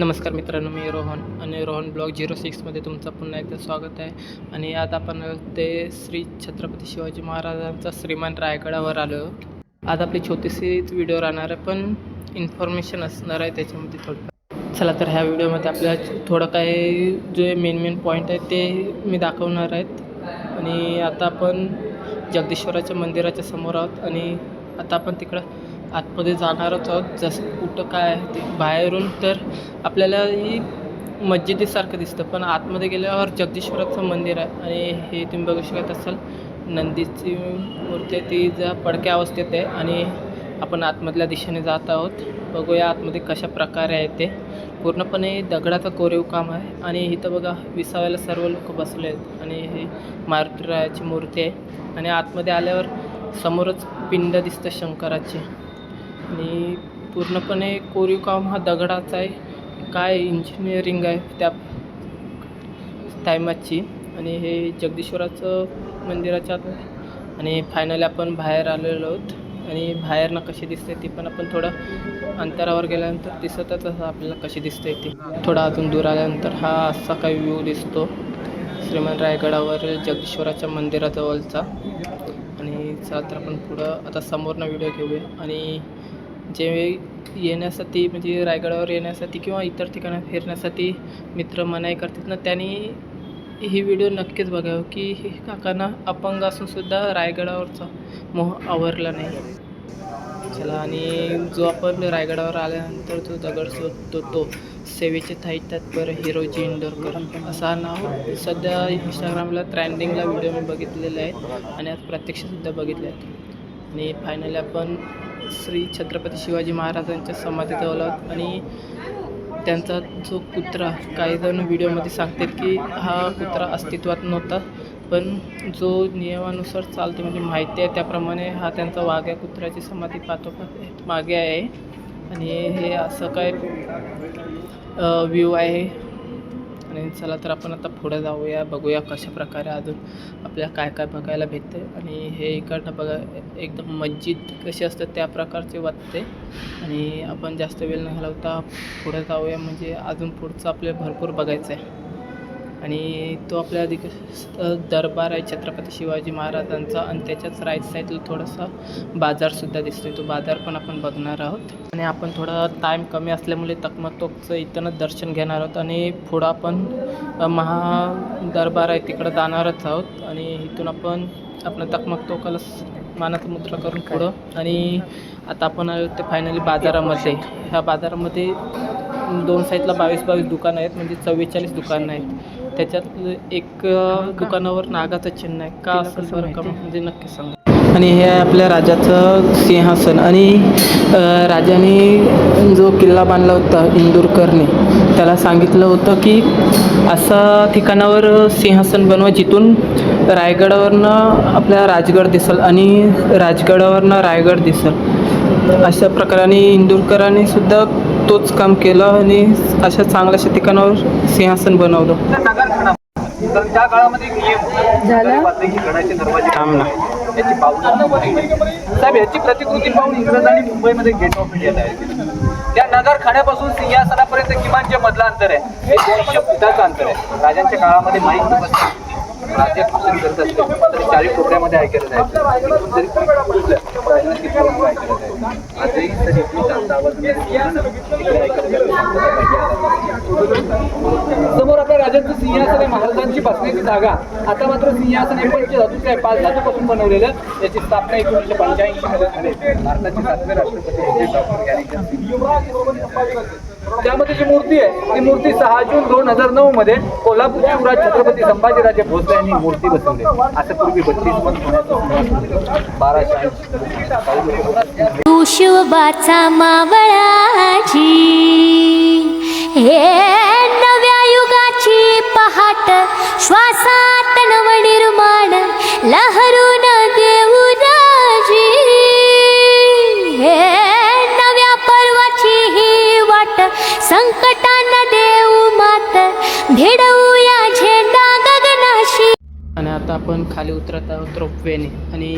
नमस्कार मित्रांनो मी रोहन आणि रोहन ब्लॉग झिरो सिक्समध्ये तुमचं पुन्हा एकदा स्वागत आहे. आणि आज आपण ते श्री छत्रपती शिवाजी महाराजांचा श्रीमान रायगडावर आलो आज आपली छोटीशीच व्हिडिओ राहणार आहे पण इन्फॉर्मेशन असणार आहे त्याच्यामध्ये थोडं. चला तर ह्या व्हिडिओमध्ये आपल्याला थोडं काही जे मेन मेन पॉईंट आहे ते मी दाखवणार आहेत आणि आता आपण जगदीश्वराच्या मंदिराच्या समोर आहोत आणि आता आपण तिकडं आतमध्ये जाणारच आहोत जसं कुठं काय आहे ते बाहेरून तर आपल्याला ही मस्जिदीसारखं दिसतं. पण आतमध्ये गेल्यावर जगदीश्वराचं मंदिर आहे. आणि हे तुम्ही बघू शकत असाल नंदीची मूर्ती आहे ती ज्या पडक्या अवस्थेत आहे. आणि आपण आतमधल्या दिशेने जात आहोत. बघूया आतमध्ये कशा प्रकारे आहे ते. पूर्णपणे दगडाचं कोरीव काम आहे. आणि इथं बघा विसाव्याला सर्व लोक बसले आहेत. आणि हे मारुतीरायाची मूर्ती आहे. आणि आतमध्ये आल्यावर समोरच पिंड दिसतं शंकराची. आणि पूर्णपणे कोरीव काम हा दगडाचा आहे. काय इंजिनिअरिंग आहे त्या टायमाची आणि हे जगदीश्वराचं मंदिराच्या आत आणि फायनली आपण बाहेर आलेलो आहोत. आणि बाहेरनं कशी दिसते ती पण आपण थोडं अंतरावर गेल्यानंतर दिसतच असं आपल्याला कशी दिसते ती. थोडा अजून दूर आल्यानंतर हा असा काही व्ह्यू दिसतो. श्रीमान रायगडावर जगदीश्वराच्या मंदिराजवळचा. आणि चला तर आपण पुढं आता समोरनं व्हिडिओ घेऊया. आणि जे येण्यासाठी म्हणजे रायगडावर येण्यासाठी किंवा इतर ठिकाणी फिरण्यासाठी मित्र मनाई करतात ना त्यांनी ही व्हिडिओ नक्कीच बघावं की हे काकांना अपंग असूनसुद्धा रायगडावरचा मोह आवरला नाही. चला आणि जो आपण रायगडावर आल्यानंतर जो दगड शोधतो तो सेवेचे थाई तत्पर हिरोजी इंदोरकर असा नाव सध्या इंस्टाग्रामला ट्रेंडिंगला व्हिडिओ मी बघितलेले आहेत आणि आज प्रत्यक्षसुद्धा बघितले आहेत. आणि फायनली आपण श्री छत्रपती शिवाजी महाराजांच्या समाधीजवळ आहोत. आणि त्यांचा जो कुत्रा काही जण व्हिडिओमध्ये सांगतात की हा कुत्रा अस्तित्वात नव्हता पण जो नियमानुसार चालते म्हणजे माहिती आहे त्याप्रमाणे हा त्यांचा वाघ्या कुत्र्याची समाधी पाठोपाठ मागे आहे. आणि हे असं काय व्ह्यू आहे. आणि चला तर आपण आता पुढे जाऊया बघूया कशा प्रकारे अजून आपल्याला काय काय बघायला भेटते. आणि हे इकडनं बघा एकदम मस्जिद कशी असतं त्या प्रकारचे वाटते. आणि आपण जास्त वेळ न घालवता पुढे जाऊया म्हणजे अजून पुढचं आपल्याला भरपूर बघायचं आहे आणि तो आपल्या अधिक दरबार आहे छत्रपती शिवाजी महाराजांचा आणि त्याच्याच राईट साईडला थोडासा बाजारसुद्धा दिसतोय. तो बाजार पण आपण बघणार आहोत. आणि आपण थोडा टाईम कमी असल्यामुळे तकमतोकचं इथूनच दर्शन घेणार आहोत आणि पुढं आपण महा दरबार आहे तिकडं जाणारच आहोत. आणि इथून आपण आपलं तकमकतोकाला स- मानाचा मुद्रा करून पुढं. आणि आता आपण आलो ते फायनली बाजारामध्ये. ह्या बाजारामध्ये दोन साईडला बावीस बावीस दुकानं आहेत. म्हणजे चव्वेचाळीस दुकानं आहेत. त्याच्यात एक दुकानावर नागाचं चिन्ह आहे. का असं बरं का म्हणजे नक्की सांगा. आणि हे आहे आपल्या राजाचं सिंहासन आणि राजाने जो किल्ला बांधला होता इंदूरकरने त्याला सांगितलं होतं की असा ठिकाणावर सिंहासन बनवा जिथून रायगडावरनं आपल्या राजगड दिसेल आणि राजगडावरनं रायगड दिसेल. अशा प्रकाराने इंदूरकरांनी सुद्धा तोच काम केलं आणि अशा चांगल्याशा ठिकाणावर सिंहासन बनवलं. तर त्या काळामध्ये एक नियम? वाटलं की गडाचे दरवाजे. याची साहेब याची प्रतिकृती पाहून इंग्रजांनी मुंबईमध्ये गेट ऑफ इंडिया तयार केली त्या नगरखान्यापासून सिंहासनापर्यंत किमान जे मधलं अंतर आहे हे दोनशे फुटाचं अंतर आहे. राजांच्या काळामध्ये माईक व्यवस्था होती. राजे भाषण करत असले तरी चाळीस कोपऱ्यामध्ये ऐकायला जायचं. जरी बोललं, तर राजांना संतांची बसण्याची जागा आता मात्र सिंहासन हे पंच धातूचं आहे पाच धातूपासून बनवलेलं याची स्थापना एकोणीसशे पंच्याऐंशी मध्ये झाली. भारताचे सातवे राष्ट्रपती होते डॉक्टर ज्ञानेश्वर त्यामध्ये जी मूर्ती आहे ती मूर्ती सहा जून दोन हजार नऊ मध्ये कोल्हापूरचे युवराज छत्रपती संभाजीराजे भोसले यांनी मूर्ती बसवली. असं पूर्वी बत्तीस पण बाराशे मावळाची हे श्वासात नवनिर्माण लहरून देऊ राजी हे नव्या पर्वाची ही वाट संकटान देऊ मात भिडवूया झेंडा गगनाशी आणि आता आपण खाली उतरत आहोत रोपवेने. आणि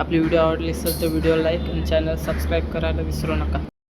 आपली व्हिडिओ आवडली असेल तर व्हिडिओ लाईक आणि चॅनल सबस्क्राईब करायला विसरू नका.